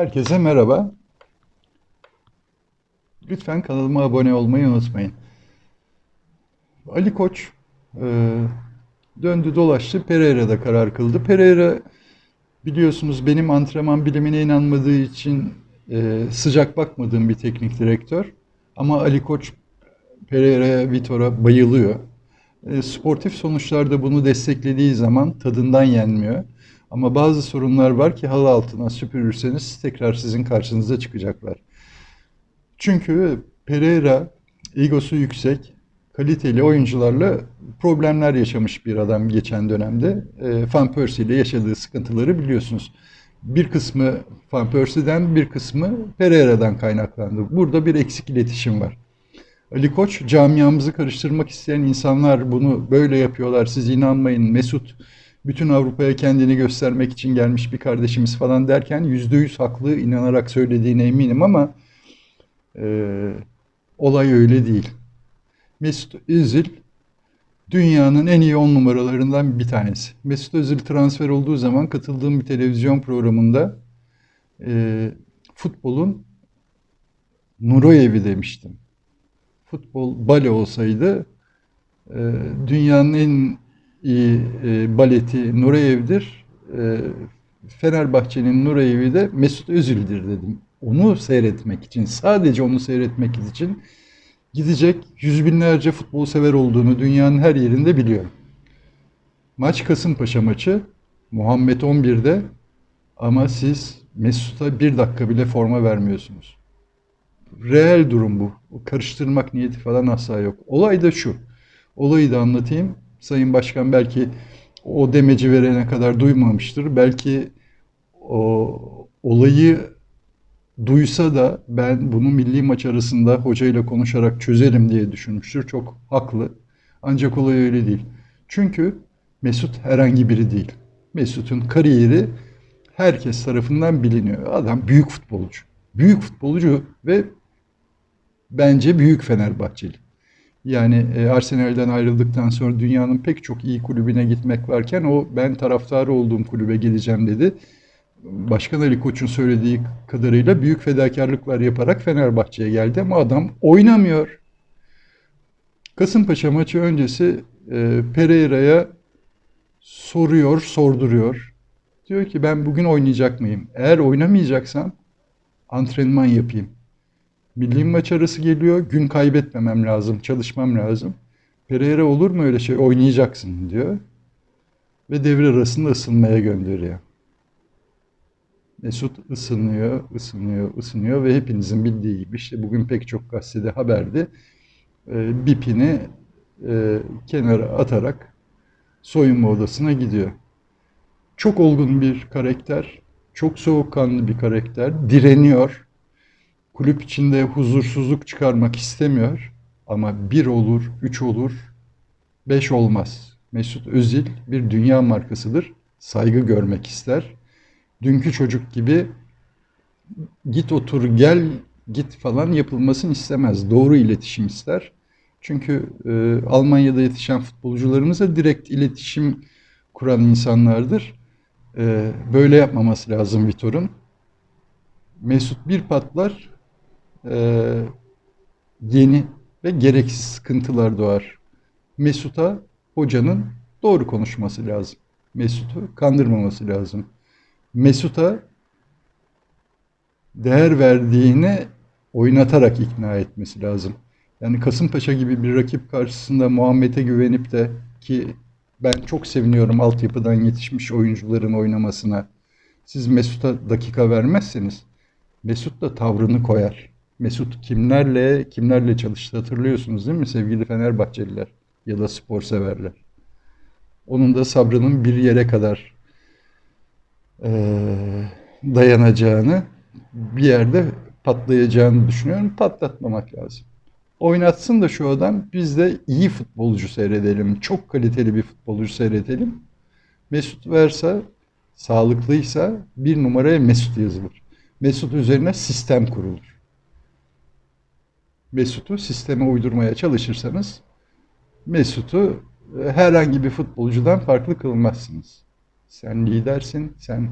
Herkese merhaba. Lütfen kanalıma abone olmayı unutmayın. Ali Koç e, döndü dolaştı Pereira'da karar kıldı. Pereira biliyorsunuz benim antrenman bilimine inanmadığı için e, sıcak bakmadığım bir teknik direktör. Ama Ali Koç Pereira'ya, Vitor'a bayılıyor. E, sportif sonuçlarda bunu desteklediği zaman tadından yenmiyor. Ama bazı sorunlar var ki halı altına süpürürseniz tekrar sizin karşınıza çıkacaklar. Çünkü Pereira egosu yüksek, kaliteli oyuncularla problemler yaşamış bir adam geçen dönemde. E, Van Persie ile yaşadığı sıkıntıları biliyorsunuz. Bir kısmı Van Persie'den, bir kısmı Pereira'dan kaynaklandı. Burada bir eksik iletişim var. Ali Koç camiamızı karıştırmak isteyen insanlar bunu böyle yapıyorlar. Siz inanmayın. Mesut bütün Avrupa'ya kendini göstermek için gelmiş bir kardeşimiz falan derken yüzde yüz haklı inanarak söylediğine eminim ama e, olay öyle değil. Mesut Özil dünyanın en iyi on numaralarından bir tanesi. Mesut Özil transfer olduğu zaman katıldığım bir televizyon programında e, futbolun Nuroyevi demiştim. Futbol bale olsaydı e, dünyanın en iyi e, baleti Nurayev'dir. E, Fenerbahçe'nin Nurayev'i de Mesut Özil'dir dedim. Onu seyretmek için, sadece onu seyretmek için gidecek yüz binlerce futbol sever olduğunu dünyanın her yerinde biliyorum. Maç Kasımpaşa maçı, Muhammed 11'de ama siz Mesut'a bir dakika bile forma vermiyorsunuz. Reel durum bu. O karıştırmak niyeti falan asla yok. Olay da şu. Olayı da anlatayım. Sayın Başkan belki o demeci verene kadar duymamıştır. Belki o olayı duysa da ben bunu milli maç arasında hocayla konuşarak çözerim diye düşünmüştür. Çok haklı. Ancak olay öyle değil. Çünkü Mesut herhangi biri değil. Mesut'un kariyeri herkes tarafından biliniyor. Adam büyük futbolcu. Büyük futbolcu ve bence büyük Fenerbahçeli. Yani e, Arsenal'den ayrıldıktan sonra dünyanın pek çok iyi kulübüne gitmek varken o ben taraftarı olduğum kulübe geleceğim dedi. Başkan Ali Koç'un söylediği kadarıyla büyük fedakarlıklar yaparak Fenerbahçe'ye geldi ama adam oynamıyor. Kasımpaşa maçı öncesi e, Pereira'ya soruyor, sorduruyor. Diyor ki ben bugün oynayacak mıyım? Eğer oynamayacaksam antrenman yapayım. Milli maç arası geliyor. Gün kaybetmemem lazım. Çalışmam lazım. Pereira olur mu öyle şey? Oynayacaksın diyor. Ve devre arasında ısınmaya gönderiyor. Mesut ısınıyor, ısınıyor, ısınıyor ve hepinizin bildiği gibi işte bugün pek çok gazetede haberdi. E, bipini e, kenara atarak soyunma odasına gidiyor. Çok olgun bir karakter, çok soğukkanlı bir karakter, direniyor kulüp içinde huzursuzluk çıkarmak istemiyor ama bir olur, üç olur, beş olmaz. Mesut Özil bir dünya markasıdır. Saygı görmek ister. Dünkü çocuk gibi git otur gel git falan yapılmasını istemez. Doğru iletişim ister. Çünkü e, Almanya'da yetişen futbolcularımızla direkt iletişim kuran insanlardır. E, böyle yapmaması lazım Vitor'un. Mesut bir patlar, e, yeni ve gereksiz sıkıntılar doğar. Mesut'a hocanın doğru konuşması lazım. Mesut'u kandırmaması lazım. Mesut'a değer verdiğini oynatarak ikna etmesi lazım. Yani Kasımpaşa gibi bir rakip karşısında Muhammed'e güvenip de ki ben çok seviniyorum altyapıdan yetişmiş oyuncuların oynamasına. Siz Mesut'a dakika vermezseniz Mesut da tavrını koyar. Mesut kimlerle kimlerle çalıştı hatırlıyorsunuz değil mi sevgili Fenerbahçeliler ya da spor severler. Onun da sabrının bir yere kadar e, dayanacağını bir yerde patlayacağını düşünüyorum. Patlatmamak lazım. Oynatsın da şu adam biz de iyi futbolcu seyredelim. Çok kaliteli bir futbolcu seyredelim. Mesut verse sağlıklıysa bir numaraya Mesut yazılır. Mesut üzerine sistem kurulur. Mesut'u sisteme uydurmaya çalışırsanız Mesut'u e, herhangi bir futbolcudan farklı kılmazsınız. Sen lidersin, sen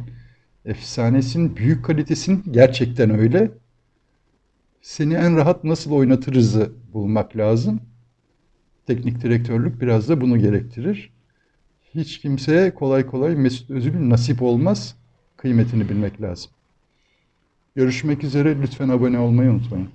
efsanesin, büyük kalitesin gerçekten öyle. Seni en rahat nasıl oynatırızı bulmak lazım. Teknik direktörlük biraz da bunu gerektirir. Hiç kimseye kolay kolay Mesut Özil nasip olmaz. Kıymetini bilmek lazım. Görüşmek üzere. Lütfen abone olmayı unutmayın.